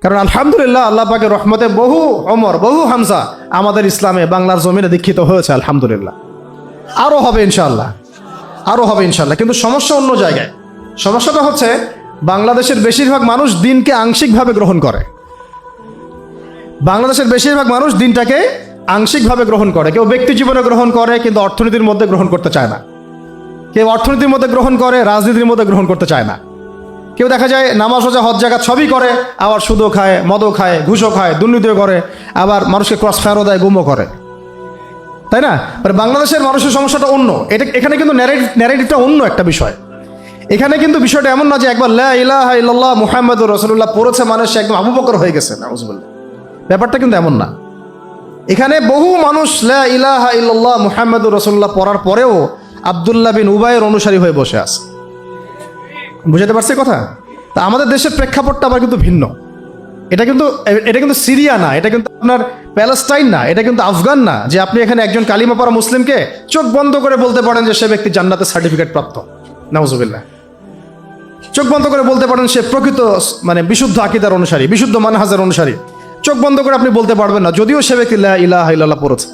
কারণ আলহামদুলিল্লাহ আল্লাহ পাকের রহমতে বহু অমর বহু হামজা আমাদের ইসলামে বাংলার জমিনে দীক্ষিত হয়েছে, আলহামদুলিল্লাহ। আরও হবে ইনশাআল্লাহ। আরও হবে ইনশাআল্লাহ। কিন্তু সমস্যা অন্য জায়গায়। সমস্যাটা হচ্ছে বাংলাদেশের বেশিরভাগ মানুষ দিনকে আংশিকভাবে গ্রহণ করে। বাংলাদেশের বেশিরভাগ মানুষ দিনটাকে আংশিকভাবে গ্রহণ করে। কেউ ব্যক্তি জীবনে গ্রহণ করে, কিন্তু অর্থনীতির মধ্যে গ্রহণ করতে চায় না। কেউ অর্থনীতির মধ্যে গ্রহণ করে, রাজনীতির মধ্যে গ্রহণ করতে চায় না। কেউ দেখা যায় নামাজ রোজা, হজ জায়গা সবই করে, আবার সুদও খায়, মদও খায়, ঘুষও খায়, দুর্নীতিও করে, আবার মানুষকে ক্রস ফায়ারও দেয়, গুমও করে। তাই না? বাংলাদেশের মানুষের সমস্যাটা অন্য। এটা এখানে কিন্তু ন্যারেটিভটা অন্য একটা বিষয়। এখানে কিন্তু বিষয়টা এমন না যে একবার লা ইলাহা ইল্লাল্লাহ মুহাম্মাদুর রাসূলুল্লাহ পড়েছে মানুষ একদম আবু বকর হয়ে গেছে ব্যাপারটা কিন্তু এমন না। এখানে বহু মানুষ লা ইলাহা ইল্লাল্লাহ মুহাম্মাদুর রাসূলুল্লাহ পড়ার পরেও আব্দুল্লাহ বিন উবায়ের অনুসারী হয়ে বসে আছে। বুঝাতে পারছি কথা? তা আমাদের দেশের প্রেক্ষাপটটা আবার কিন্তু ভিন্ন। এটা কিন্তু এটা কিন্তু সিরিয়া না, এটা কিন্তু আপনার প্যালেস্টাইন না, এটা কিন্তু আফগান না, যে আপনি এখানে একজন কালিমা পড়া মুসলিমকে চোখ বন্ধ করে বলতে পারেন যে সে ব্যক্তি জান্নাতের সার্টিফিকেট প্রাপ্ত। নাউজুবিল্লাহ। চোখ বন্ধ করে বলতে পারেন সে প্রকৃত মানে বিশুদ্ধ আকিদার অনুসারী, বিশুদ্ধ মানহাজার অনুসারী। চোখ বন্ধ করে আপনি বলতে পারবেন না, যদিও সে ব্যক্তি ইলাহা ইল্লাল্লাহ পড়েছে।